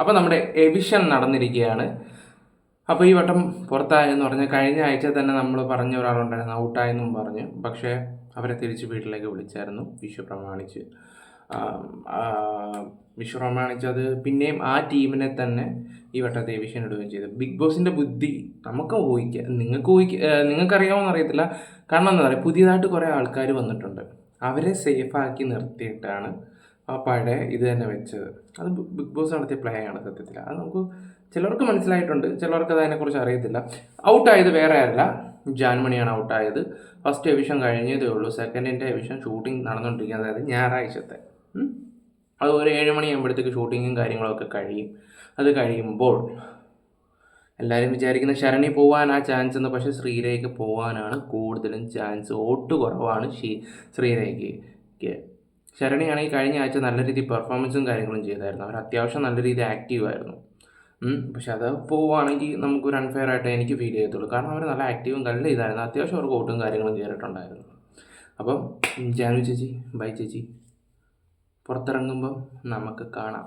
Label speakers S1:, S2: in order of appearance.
S1: അപ്പോൾ നമ്മുടെ എവിഷൻ നടന്നിരിക്കുകയാണ്. അപ്പോൾ ഈ വട്ടം പുറത്തായെന്ന് പറഞ്ഞാൽ കഴിഞ്ഞ ആഴ്ച തന്നെ നമ്മൾ പറഞ്ഞ ഒരാളുണ്ടായിരുന്നു ഔട്ടായെന്നും പറഞ്ഞു. പക്ഷേ അവരെ തിരിച്ച് വീട്ടിലേക്ക് വിളിച്ചായിരുന്നു വിഷു പ്രമാണിച്ച്. വിഷു പ്രമാണിച്ചത് പിന്നെയും ആ ടീമിനെ തന്നെ ഈ വട്ടത്തെ എവിഷൻ ഇടുകയും ചെയ്തു. ബിഗ് ബോസിന്റെ ബുദ്ധി നമുക്ക് ഊഹിക്കാം നിങ്ങൾക്ക് ഊഹിക്ക നിങ്ങൾക്കറിയാമോ അറിയത്തില്ല. കാരണം എന്താ പറയുക പുതിയതായിട്ട് കുറേ ആൾക്കാർ വന്നിട്ടുണ്ട്. അവരെ സേഫാക്കി നിർത്തിയിട്ടാണ് ആ പഴയ ഇത് തന്നെ വെച്ചത്. അത് ബിഗ് ബോസ് നടത്തിയ പ്ലേ ആണ് സത്യത്തിൽ അത് നമുക്ക് ചിലർക്ക് മനസ്സിലായിട്ടുണ്ട് ചിലർക്ക് അത് അതിനെക്കുറിച്ച് അറിയത്തില്ല. ഔട്ടായത് വേറെ അല്ല. ജാൻമണിയാണ് ഔട്ടായത് ഫസ്റ്റ് എവിഷൻ കഴിഞ്ഞതേ ഉള്ളൂ. സെക്കൻഡിന്റെ എവിഷൻ ഷൂട്ടിംഗ് നടന്നുകൊണ്ടിരിക്കുന്നത് അതായത് ഞായറാഴ്ചത്തെ. അത് ഒരു ഏഴ് മണിയാകുമ്പോഴത്തേക്ക് ഷൂട്ടിങ്ങും കാര്യങ്ങളൊക്കെ കഴിയും. അത് കഴിയുമ്പോൾ എല്ലാവരും വിചാരിക്കുന്ന ശരണി പോകാനാ ചാൻസ് എന്ന് പക്ഷേ ശ്രീരേഖ പോകാനാണ് കൂടുതലും ചാൻസ് ഓട്ട് കുറവാണ് ശ്രീ ശ്രീരേഖയ്ക്ക്. ശരണിയാണെങ്കിൽ കഴിഞ്ഞ ആഴ്ച നല്ല രീതിയിൽ പെർഫോമൻസും കാര്യങ്ങളും ചെയ്തായിരുന്നു. അവർ അത്യാവശ്യം നല്ല രീതിയിൽ ആക്റ്റീവായിരുന്നു പക്ഷെ അത് പോവുകയാണെങ്കിൽ നമുക്കൊരു അൺഫെയർ ആയിട്ട് എനിക്ക് ഫീൽ ചെയ്യത്തുള്ളൂ. കാരണം അവർ നല്ല ആക്റ്റീവും നല്ല ഇതായിരുന്നു. അത്യാവശ്യം അവർക്ക് ഓട്ടും കാര്യങ്ങളും കയറിയിട്ടുണ്ടായിരുന്നു അപ്പം ജാനു ചേച്ചി ബൈ ചേച്ചി. പുറത്തിറങ്ങുമ്പം നമുക്ക് കാണാം.